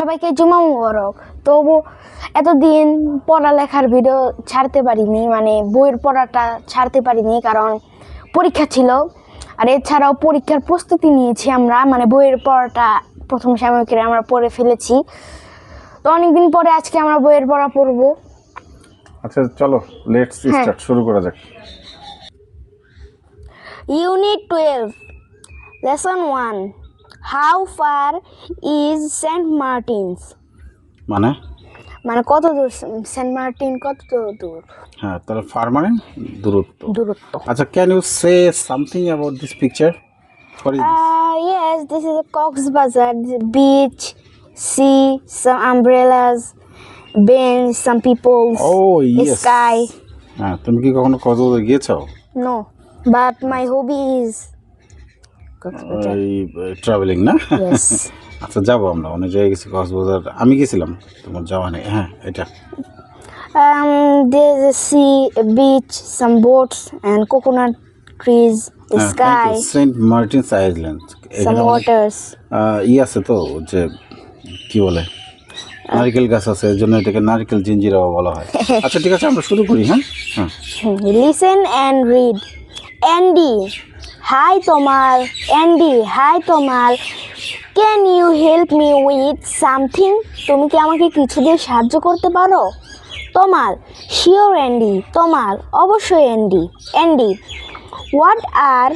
সবাইকে জুমা মুবারক। তবু এতদিন পড়ালেখার ভিডিও ছাড়তে পারিনি মানে বইয়ের পড়াটা ছাড়তে পারিনি কারণ পরীক্ষা ছিল। আর এছাড়াও পরীক্ষার প্রস্তুতি নিয়েছি আমরা মানে বইয়ের পড়াটা প্রথম সাময়িকীরা আমরা পড়ে ফেলেছি। তো অনেকদিন পরে আজকে আমরা বইয়ের পড়া পড়ব। আচ্ছা চলো লেটস হ্যাঁ। স্টার্ট শুরু করা যাক। Unit twelve lesson one how far is Saint Martin's মানে? মানে কত দূর? সেন্ট মার্টিন কত দূর? হ্যাঁ তাহলে ফার মানে দূরত্ব। দূরত্ব। আচ্ছা can you say something about this picture for is Uh, yes, this is a Cox Bazar. The beach, sea, some umbrellas, bench, some people, ও ইয়েস sky. হ্যাঁ তুমি কি কখনো কক্সবাজার গিয়েছো? No, but my hobby is Cox Bazar. এই travelling না? আচ্ছা যাব আমরা। অনেক জায়গায় গেছি কক্সবাজার। আমি গেছিলাম তোমার যাওয়া নেই হ্যাঁ এটা। Um, there's a sea, a beach, some boats, and coconut trees, a হ্যাঁ, sky, Saint Martin's island some waters. ই আছে তো যে কি বলে নারকেল গাছ আছে এর জন্য এটাকে নারকেল জিঞ্জিরাও বলা হয়। আচ্ছা ঠিক আছে আমরা শুরু করি হ্যাঁ? হ্যাঁ। Hmm, Listen and read. Hi, Tomal. Andy. Hi, Tomal. Can you help me with something? তুমি কি আমাকে কিছু দিয়ে সাহায্য করতে পারো তোমাল শিওর অ্যান্ডি তোমাল অবশ্যই Andy Andy what are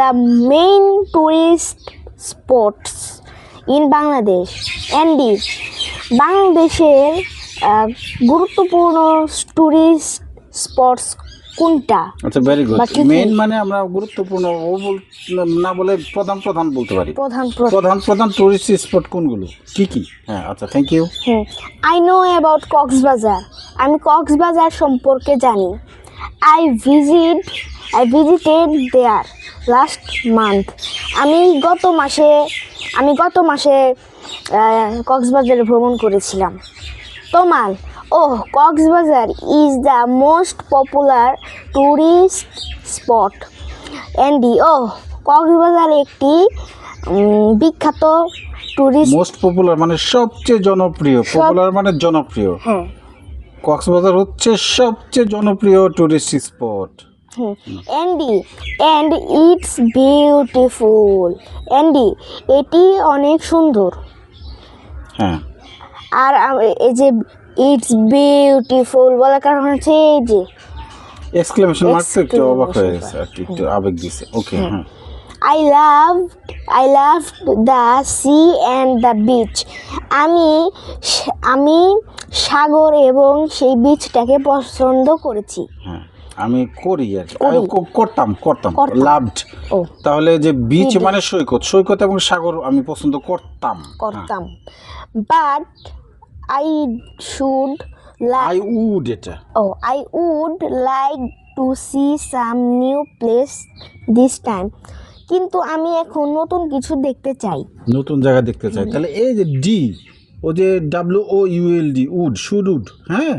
the main tourist spots in Bangladesh Andy বাংলাদেশের গুরুত্বপূর্ণ টুরিস্ট স্পটস কোনটা? আচ্ছা ভেরি গুড? মেইন মানে আমরা গুরুত্বপূর্ণ ও বল- না বলে প্রধান প্রধান বলতে পারি। প্রধান প্রধান। প্রধান টুরিস্ট স্পট কোনগুলো? কি কি? হ্যাঁ আচ্ছা thank you I know about Cox's Bazar. আমি কক্সবাজার সম্পর্কে জানি। I visit I visited there last month আমি গত মাসে আমি গত মাসে কক্সবাজারে ভ্রমণ করেছিলাম। তোমাল ও Cox's Bazar is the most popular tourist spot Andy ও কক্সবাজার একটি বিখ্যাত ট্যুরিস্ট মোস্ট পপুলার মানে সবচেয়ে জনপ্রিয়। পপুলার মানে জনপ্রিয়। হ্যাঁ। কক্সবাজার হচ্ছে সবচেয়ে জনপ্রিয় tourist spot Andy and it's beautiful Andy এটি অনেক সুন্দর। হ্যাঁ। আর এই যে ইটস বিউটিফুল বলার কারণ হচ্ছে এই যে এক্সক্লেমেশন মার্ক তো একটু অবাক হয়ে গেছে একটু আবেগ দিছে। ওকে হ্যাঁ। I love I love the sea and the beach আমি আমি সাগর এবং সেই বিচটাকে পছন্দ করেছি। হ্যাঁ আমি করি আর কি। করতাম করতাম। লাভড তাহলে যে বিচ মানে সৈকত সৈকত এবং সাগর আমি পছন্দ করতাম। করতাম। But I should like I would এটা Oh, I would like to see some new place this time. কিন্তু আমি এখন নতুন কিছু দেখতে চাই। নতুন জায়গা দেখতে চাই। তাহলে এই যে ডি ও যে W O U L D would should would হ্যাঁ?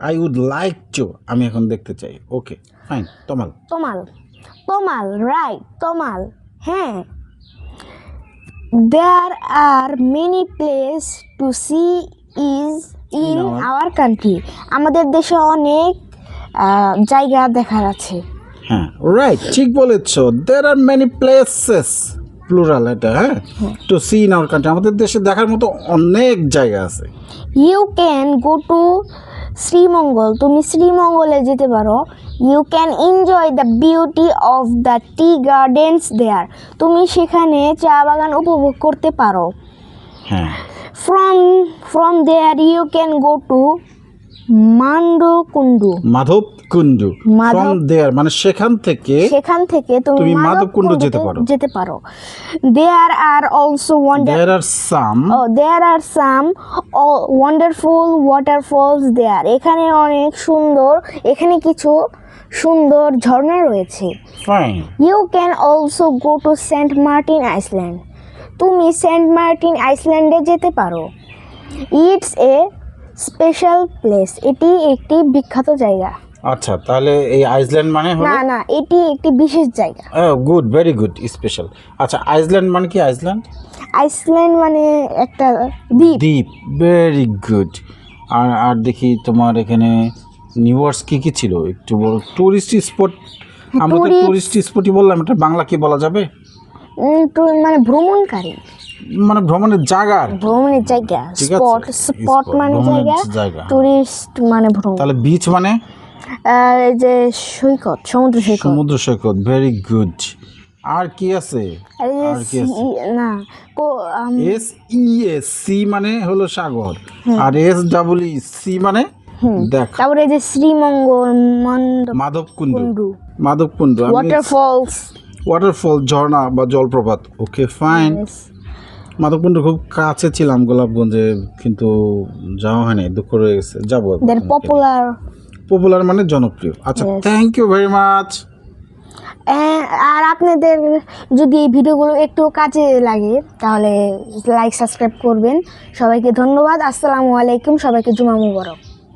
আই উড লাইক টু আমি এখন দেখতে চাই। Okay fine Tomal Tomal Tomal right Tomal হ্যাঁ। There are many place to see is in our country আমাদের দেশে অনেক জায়গা দেখার আছে। হ্যাঁ রাইট ঠিক বলেছ। There are many places plural এটা হ্যাঁ? To see in our country আমাদের দেশে দেখার মতো অনেক জায়গা আছে। You can go to Sreemangal তুমি শ্রীমঙ্গলে যেতে পারো। You can enjoy the beauty of the tea gardens there তুমি সেখানে চা বাগান উপভোগ করতে পারো। হ্যাঁ। From there you can go to মান্ডকুন্ডু Madhabkunda Madhab- from there মানে সেখান থেকে সেখান থেকে তুমি তুমি মাধবকুণ্ড যেতে পারো। যেতে পারো। There are also wonder there are some oh there are some wonderful waterfalls there এখানে অনেক সুন্দর এখানে কিছু সুন্দর ঝর্ণা রয়েছে। Fine you can also go to Saint Martin island তুমি সেন্ট মার্টিন আইসল্যান্ডে যেতে পারো। It's a special place. এটি একটি বিখ্যাত জায়গা। আচ্ছা তাহলে এই আইসল্যান্ড মানে হলো? না না এটি একটি বিশেষ জায়গা। Good very good special. আচ্ছা আইসল্যান্ড মানে কি আইসল্যান্ড? আইসল্যান্ড মানে একটা দ্বীপ। দ্বীপ ভেরি গুড। আর আর দেখি তোমার এখানে নিউয়ার্স কি কি ছিল? একটু বড় টুরিস্ট স্পট আমরা তো টুরিস্ট স্পটই বললাম এটা বাংলা কি বলা যাবে? মানে ভ্রমণকারী। মানে ভ্রমণের জায়গা? ভ্রমণের জায়গা স্পট স্পট মানে জায়গা। টুরিস্ট মানে ভ্রমণ। তাহলে বিচ মানে? যে সৈকত সমুদ্র সৈকত। সমুদ্র সৈকত ভেরি গুড আর কি আছে? না এস ই এস সি মানে হলো সাগর। আর এস ডাবল ই সি মানে দেখ। তারপরে এই যে শ্রীমঙ্গল মাধবকুণ্ড। কুণ্ডু। মাধবকুণ্ড ওয়াটারফলস ওয়াটারফল ঝর্ণা বা জলপ্রপাত। ওকে ফাইন মাধবকুণ্ড খুব কাছে ছিলাম গোলাপগঞ্জে কিন্তু যাওয়া হয়নি দুঃখ রয়ে গেছে। যাব পপুলার পপুলার মানে জনপ্রিয়। আচ্ছা থ্যাংক ইউ ভেরি মাচ আর আপনাদের যদি এই ভিডিওগুলো একটু কাজে লাগে তাহলে লাইক সাবস্ক্রাইব করবেন। সবাইকে ধন্যবাদ। আসসালামু আলাইকুম। সবাইকে জুমা মুবারক